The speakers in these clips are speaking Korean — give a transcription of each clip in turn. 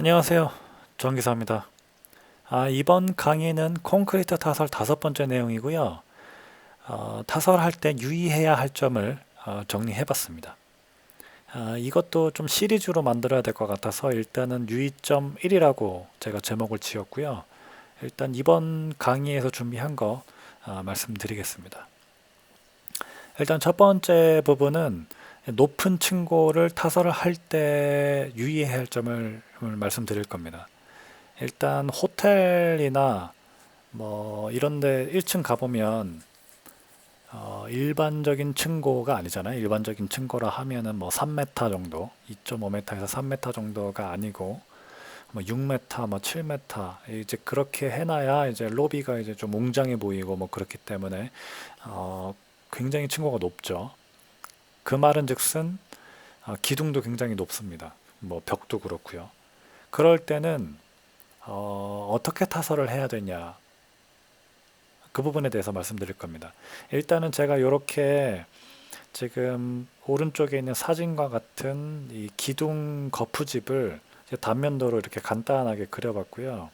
안녕하세요. 정기사입니다. 아, 이번 강의는 콘크리트 타설 다섯 번째 내용이고요. 어, 타설할 때 유의해야 할 점을 어, 정리해 봤습니다. 아, 이것도 좀 시리즈로 만들어야 될 것 같아서 일단은 유의점 1이라고 제가 제목을 지었고요. 일단 이번 강의에서 준비한 거 아, 말씀드리겠습니다. 일단 첫 번째 부분은 높은 층고를 타설을 할 때 유의해야 할 점을 말씀드릴 겁니다. 일단 호텔이나 뭐 이런데 1층 가보면 어, 일반적인 층고가 아니잖아요. 일반적인 층고라 하면은 뭐 3m 정도, 2.5m에서 3m 정도가 아니고 뭐 6m, 뭐 7m 이제 그렇게 해놔야 이제 로비가 이제 좀 웅장해 보이고 뭐 그렇기 때문에 어, 굉장히 층고가 높죠. 그 말은즉슨 어, 기둥도 굉장히 높습니다. 뭐 벽도 그렇고요. 그럴 때는 어, 어떻게 타설을 해야 되냐 그 부분에 대해서 말씀드릴 겁니다. 일단은 제가 이렇게 지금 오른쪽에 있는 사진과 같은 이 기둥 거푸집을 단면도로 이렇게 간단하게 그려봤고요.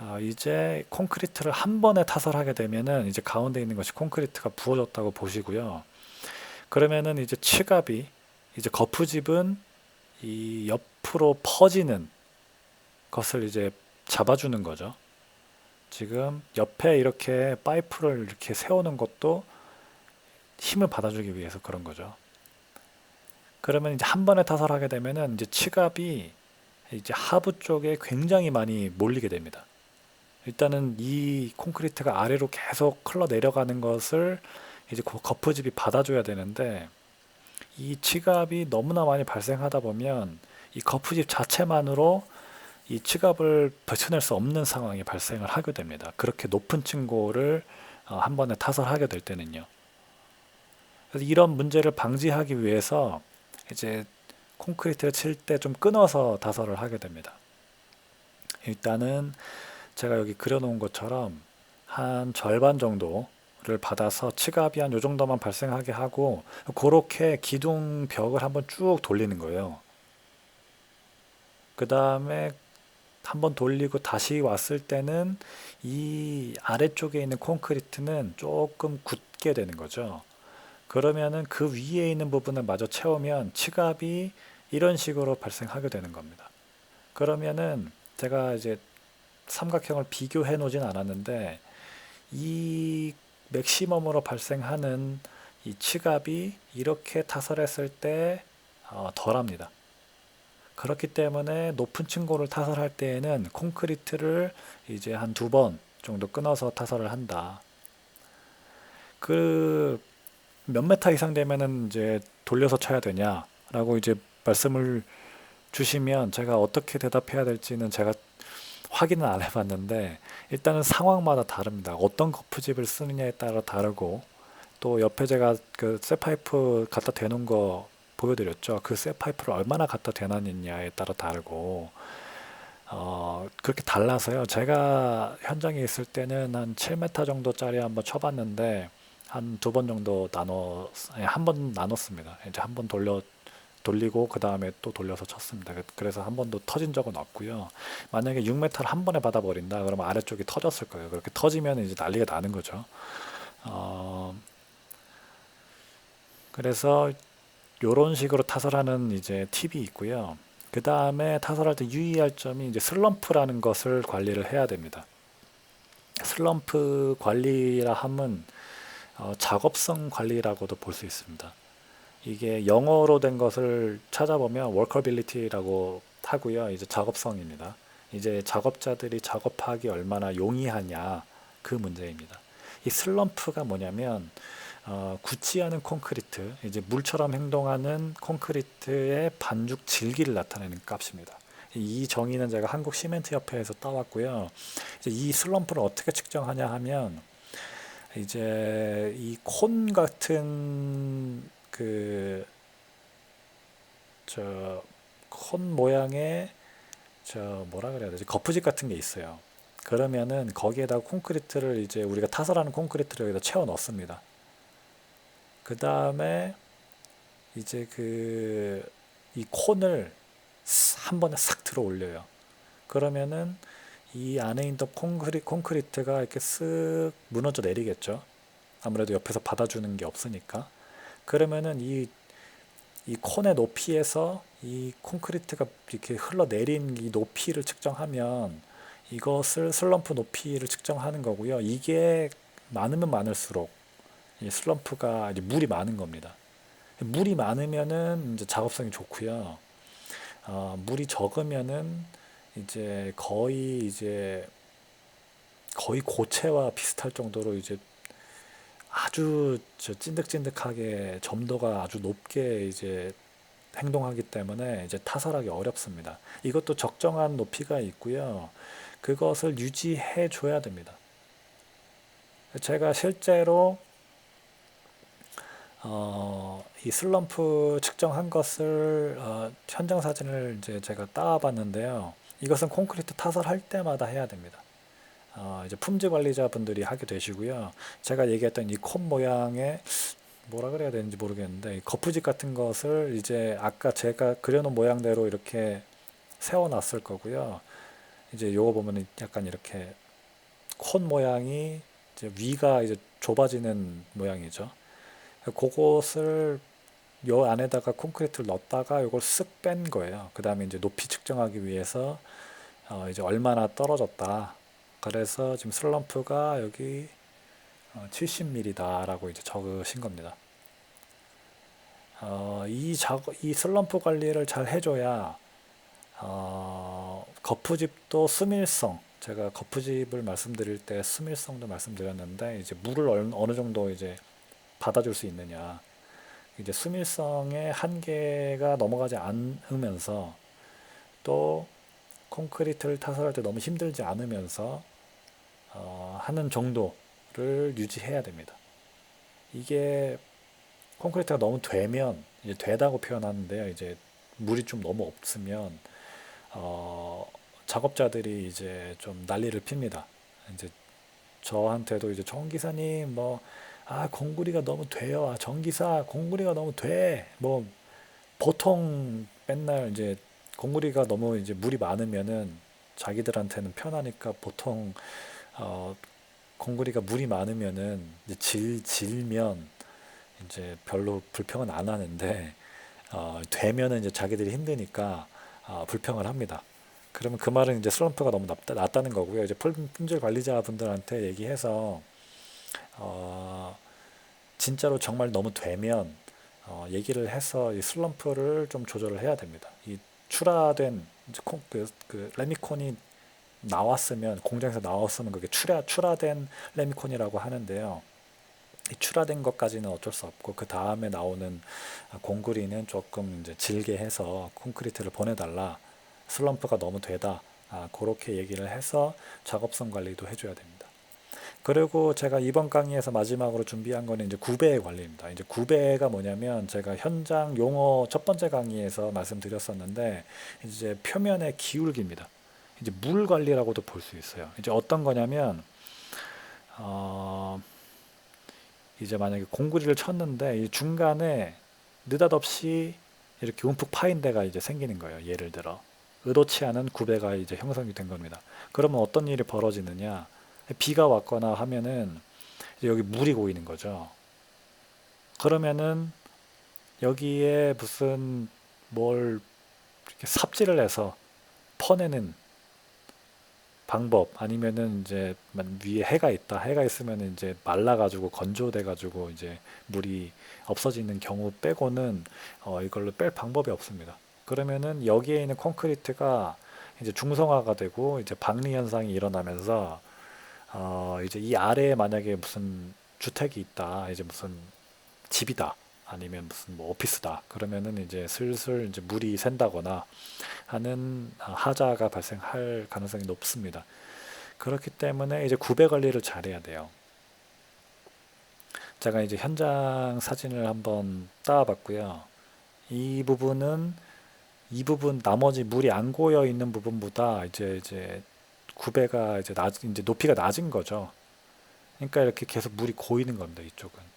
어, 이제 콘크리트를 한 번에 타설하게 되면은 이제 가운데 있는 것이 콘크리트가 부어졌다고 보시고요. 그러면은 이제 치갑이 이제 거푸집은 이 옆으로 퍼지는 것을 이제 잡아주는 거죠. 지금 옆에 이렇게 파이프를 이렇게 세우는 것도 힘을 받아주기 위해서 그런 거죠. 그러면 이제 한 번에 타설하게 되면은 이제 치갑이 이제 하부 쪽에 굉장히 많이 몰리게 됩니다. 일단은 이 콘크리트가 아래로 계속 흘러 내려가는 것을 이제 거푸집이 받아줘야 되는데 이 치갑이 너무나 많이 발생하다 보면 이 거푸집 자체만으로 이 치갑을 버텨낼 수 없는 상황이 발생을 하게 됩니다. 그렇게 높은 층고를 어, 한 번에 타설하게 될 때는요. 그래서 이런 문제를 방지하기 위해서 이제 콘크리트를 칠 때 좀 끊어서 타설을 하게 됩니다. 일단은 제가 여기 그려놓은 것처럼 한 절반 정도 를 받아서 치갑이 한 요 정도만 발생하게 하고 그렇게 기둥 벽을 한번 쭉 돌리는 거예요. 그 다음에 한번 돌리고 다시 왔을 때는 이 아래쪽에 있는 콘크리트는 조금 굳게 되는 거죠. 그러면은 그 위에 있는 부분을 마저 채우면 치갑이 이런 식으로 발생하게 되는 겁니다. 그러면은 제가 이제 삼각형을 비교해 놓진 않았는데 이 맥시멈으로 발생하는 이 치갑이 이렇게 타설했을 때 어, 덜합니다. 그렇기 때문에 높은 층고를 타설할 때에는 콘크리트를 이제 한 두 번 정도 끊어서 타설을 한다. 그 몇 메타 이상 되면은 이제 돌려서 쳐야 되냐라고 이제 말씀을 주시면 제가 어떻게 대답해야 될지는 제가 확인은 안 해봤는데 일단은 상황마다 다릅니다. 어떤 거푸집을 쓰느냐에 따라 다르고 또 옆에 제가 그 쇠파이프 갖다 대놓은 거 보여드렸죠. 그 쇠파이프를 얼마나 갖다 대놨느냐에 따라 다르고 어, 그렇게 달라서요. 제가 현장에 있을 때는 한 7m 정도짜리 한번 쳐봤는데 한 두 번 정도 나눠 한 번 나눴습니다. 이제 한 번 돌려 돌리고 그 다음에 또 돌려서 쳤습니다. 그래서 한 번도 터진 적은 없고요. 만약에 6m를 한 번에 받아버린다 그러면 아래쪽이 터졌을 거예요. 그렇게 터지면 이제 난리가 나는 거죠. 어, 그래서 이런 식으로 타설하는 이제 팁이 있고요. 그 다음에 타설할 때 유의할 점이 이제 슬럼프라는 것을 관리를 해야 됩니다. 슬럼프 관리라 함은 어, 작업성 관리라고도 볼 수 있습니다. 이게 영어로 된 것을 찾아보면 workability라고 하고요. 이제 작업성입니다. 이제 작업자들이 작업하기 얼마나 용이하냐 그 문제입니다. 이 슬럼프가 뭐냐면 어, 굳지 않은 콘크리트, 이제 물처럼 행동하는 콘크리트의 반죽 질기를 나타내는 값입니다. 이 정의는 제가 한국 시멘트 협회에서 따왔고요. 이 슬럼프를 어떻게 측정하냐 하면 이제 이 콘 같은 그 저 콘 모양의 저 뭐라 그래야 되지 거푸집 같은 게 있어요. 그러면은 거기에다 콘크리트를 이제 우리가 타설하는 콘크리트를 여기다 채워 넣습니다. 그 다음에 이제 그 이 콘을 한 번에 싹 들어 올려요. 그러면은 이 안에 있는 콘크리, 콘크리트가 이렇게 쓱 무너져 내리겠죠. 아무래도 옆에서 받아주는 게 없으니까. 그러면은 이, 이 콘의 높이에서 이 콘크리트가 이렇게 흘러내린 이 높이를 측정하면 이것을 슬럼프 높이를 측정하는 거고요. 이게 많으면 많을수록 이 슬럼프가 이제 물이 많은 겁니다. 물이 많으면은 이제 작업성이 좋고요. 어, 물이 적으면은 이제 거의 이제 거의 고체와 비슷할 정도로 이제 아주 저 찐득찐득하게 점도가 아주 높게 이제 행동하기 때문에 이제 타설하기 어렵습니다. 이것도 적정한 높이가 있고요. 그것을 유지해 줘야 됩니다. 제가 실제로 어, 이 슬럼프 측정한 것을 어, 현장 사진을 이제 제가 따봤는데요. 이것은 콘크리트 타설할 때마다 해야 됩니다. 어, 이제 품질 관리자 분들이 하게 되시고요. 제가 얘기했던 이콘 모양의 뭐라 그래야 되는지 모르겠는데 거푸집 같은 것을 이제 아까 제가 그려놓은 모양대로 이렇게 세워놨을 거고요. 이제 요거 보면 약간 이렇게 콘 모양이 이제 위가 이제 좁아지는 모양이죠. 그것을 요 안에다가 콘크리트를 넣었다가 요걸 쓱 뺀 거예요. 그 다음에 이제 높이 측정하기 위해서 어 이제 얼마나 떨어졌다. 그래서 지금 슬럼프가 여기 70mm다 라고 이제 적으신 겁니다. 어, 이 작업, 이 슬럼프 관리를 잘 해줘야 어, 거푸집도 수밀성, 제가 거푸집을 말씀드릴 때 수밀성도 말씀드렸는데 이제 물을 어느, 정도 이제 받아줄 수 있느냐. 이제 수밀성의 한계가 넘어가지 않으면서 또 콘크리트를 타설할 때 너무 힘들지 않으면서 어, 하는 정도를 유지해야 됩니다. 이게 콘크리트가 너무 되면 이제 되다고 표현하는데요. 이제 물이 좀 너무 없으면 어, 작업자들이 이제 좀 난리를 핍니다. 이제 저한테도 이제 정 기사님 뭐 아, 공구리가 너무 돼요. 아, 전기사 공구리가 너무 돼. 뭐 보통 맨날 이제 공구리가 너무 이제 물이 많으면은 자기들한테는 편하니까 보통 어 공구리가 물이 많으면은 이제 질 질면 이제 별로 불평은 안 하는데 어 되면은 이제 자기들이 힘드니까 어 불평을 합니다. 그러면 그 말은 이제 슬럼프가 너무 낮다, 낮다는 거고요. 이제 품질 관리자분들한테 얘기해서 어, 진짜로 정말 너무 되면 어, 얘기를 해서 이 슬럼프를 좀 조절을 해야 됩니다. 이 출하된 이제 콩, 그, 그 레미콘이 나왔으면 공장에서 나왔으면 그게 출하 출하된 레미콘이라고 하는데요. 이 출하된 것까지는 어쩔 수 없고 그 다음에 나오는 공구리는 조금 이제 질게 해서 콘크리트를 보내달라. 슬럼프가 너무 되다. 아, 그렇게 얘기를 해서 작업성 관리도 해줘야 됩니다. 그리고 제가 이번 강의에서 마지막으로 준비한 거는 이제 구배 관리입니다. 이제 구배가 뭐냐면 제가 현장 용어 첫 번째 강의에서 말씀드렸었는데 이제 표면의 기울기입니다. 이제 물 관리라고도 볼 수 있어요. 이제 어떤 거냐면 어 이제 만약에 공구리를 쳤는데 이 중간에 느닷없이 이렇게 움푹 파인 데가 이제 생기는 거예요. 예를 들어 의도치 않은 구배가 이제 형성이 된 겁니다. 그러면 어떤 일이 벌어지느냐? 비가 왔거나 하면은 여기 물이 고이는 거죠. 그러면은 여기에 무슨 뭘 이렇게 삽질을 해서 퍼내는 방법 아니면은 이제 위에 해가 있다. 해가 있으면 이제 말라가지고 건조돼가지고 이제 물이 없어지는 경우 빼고는 어 이걸로 뺄 방법이 없습니다. 그러면은 여기에 있는 콘크리트가 이제 중성화가 되고 이제 박리 현상이 일어나면서 어 이제 이 아래에 만약에 무슨 주택이 있다, 이제 무슨 집이다, 아니면 무슨 뭐 오피스다, 그러면은 이제 슬슬 이제 물이 샌다거나 하는 하자가 발생할 가능성이 높습니다. 그렇기 때문에 이제 구배 관리를 잘해야 돼요. 제가 이제 현장 사진을 한번 따봤고요. 이 부분은 이 부분 나머지 물이 안 고여 있는 부분보다 이제 이제 구배가 이제 낮 이제 높이가 낮은 거죠. 그러니까 이렇게 계속 물이 고이는 겁니다. 이쪽은.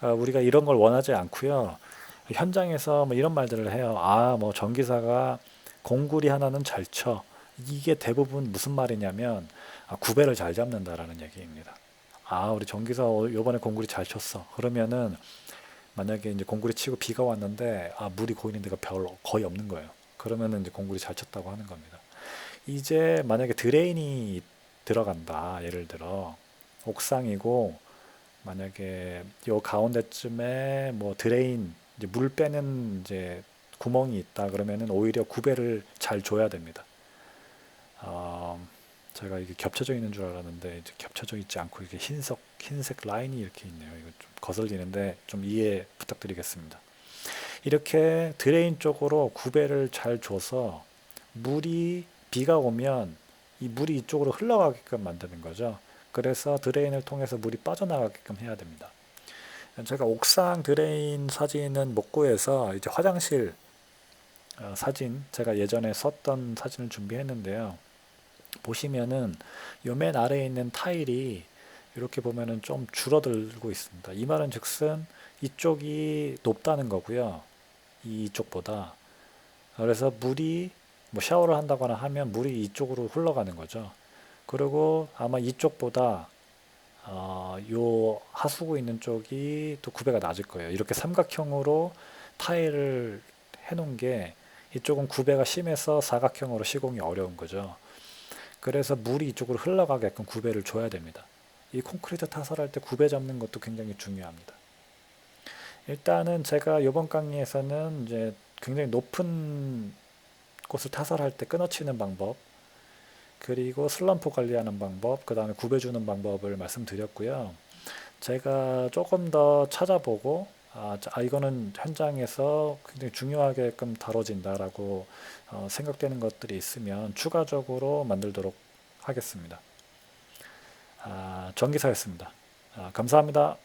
아, 우리가 이런 걸 원하지 않고요. 현장에서 뭐 이런 말들을 해요. 아, 뭐 전기사가 공구리 하나는 잘 쳐. 이게 대부분 무슨 말이냐면 아, 구배를 잘 잡는다라는 얘기입니다. 아, 우리 전기사 어, 요번에 공구리 잘 쳤어. 그러면은 만약에 이제 공구리 치고 비가 왔는데 아, 물이 고이는 데가 별로 거의 없는 거예요. 그러면은 이제 공구리 잘 쳤다고 하는 겁니다. 이제 만약에 드레인이 들어간다. 예를 들어 옥상이고 만약에 요 가운데쯤에 뭐 드레인 이제 물 빼는 이제 구멍이 있다 그러면은 오히려 구배를 잘 줘야 됩니다. 어, 제가 이게 겹쳐져 있는 줄 알았는데 이제 겹쳐져 있지 않고 이게 흰색 흰색 라인이 이렇게 있네요. 이거 좀 거슬리는데 좀 이해 부탁드리겠습니다. 이렇게 드레인 쪽으로 구배를 잘 줘서 물이 비가 오면 이 물이 이쪽으로 흘러가게끔 만드는 거죠. 그래서 드레인을 통해서 물이 빠져나가게끔 해야 됩니다. 제가 옥상 드레인 사진은 못 구해서 이제 화장실 어, 사진 제가 예전에 썼던 사진을 준비했는데요. 보시면은 요 맨 아래에 있는 타일이 이렇게 보면은 좀 줄어들고 있습니다. 이 말은 즉슨 이쪽이 높다는 거고요. 이쪽보다. 그래서 물이 뭐 샤워를 한다거나 하면 물이 이쪽으로 흘러가는 거죠. 그리고 아마 이쪽보다 어, 요 하수구 있는 쪽이 또 구배가 낮을 거예요. 이렇게 삼각형으로 타일을 해놓은 게 이쪽은 구배가 심해서 사각형으로 시공이 어려운 거죠. 그래서 물이 이쪽으로 흘러가게끔 구배를 줘야 됩니다. 이 콘크리트 타설할 때 구배 잡는 것도 굉장히 중요합니다. 일단은 제가 이번 강의에서는 이제 굉장히 높은 곳을 타설할 때 끊어치는 방법, 그리고 슬럼프 관리하는 방법, 그 다음에 구배 주는 방법을 말씀드렸고요. 제가 조금 더 찾아보고 아, 자, 아, 이거는 현장에서 굉장히 중요하게끔 다뤄진다라고 어, 생각되는 것들이 있으면 추가적으로 만들도록 하겠습니다. 아, 전기사였습니다. 아, 감사합니다.